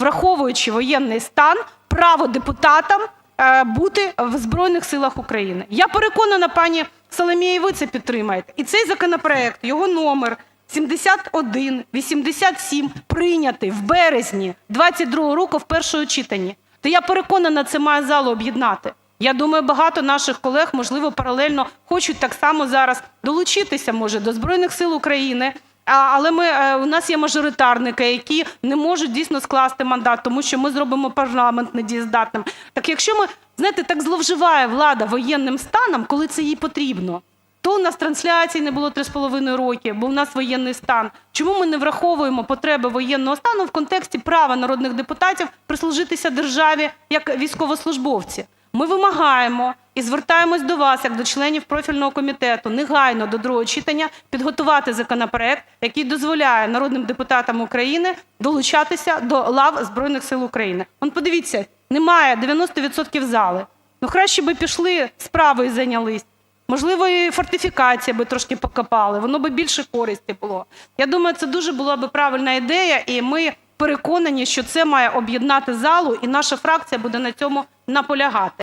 враховуючи воєнний стан, право депутатам е, бути в Збройних силах України. Я переконана, пані Соломія, ви це підтримаєте. І цей законопроект, його номер 7187, прийнятий в березні 22 року в першому читанні. То я переконана, це має залу об'єднати. Я думаю, багато наших колег, можливо, паралельно хочуть так само зараз долучитися, може, до Збройних сил України. Але ми, е, у нас є мажоритарники, які не можуть дійсно скласти мандат, тому що ми зробимо парламент недієздатним. Так якщо ми, знаєте, так зловживає влада воєнним станом, коли це їй потрібно, то у нас трансляцій не було 3,5 роки, бо у нас воєнний стан. Чому ми не враховуємо потреби воєнного стану в контексті права народних депутатів прислужитися державі як військовослужбовці? Ми вимагаємо і звертаємось до вас, як до членів профільного комітету, негайно до другого читання підготувати законопроект, який дозволяє народним депутатам України долучатися до лав Збройних сил України. Он подивіться, немає 90% зали. Ну краще би пішли справою зайнялись. Можливо, і фортифікація би трошки покопали, воно би більше користі було. Я думаю, це дуже була би правильна ідея, і ми переконані, що це має об'єднати залу, і наша фракція буде на цьому наполягати.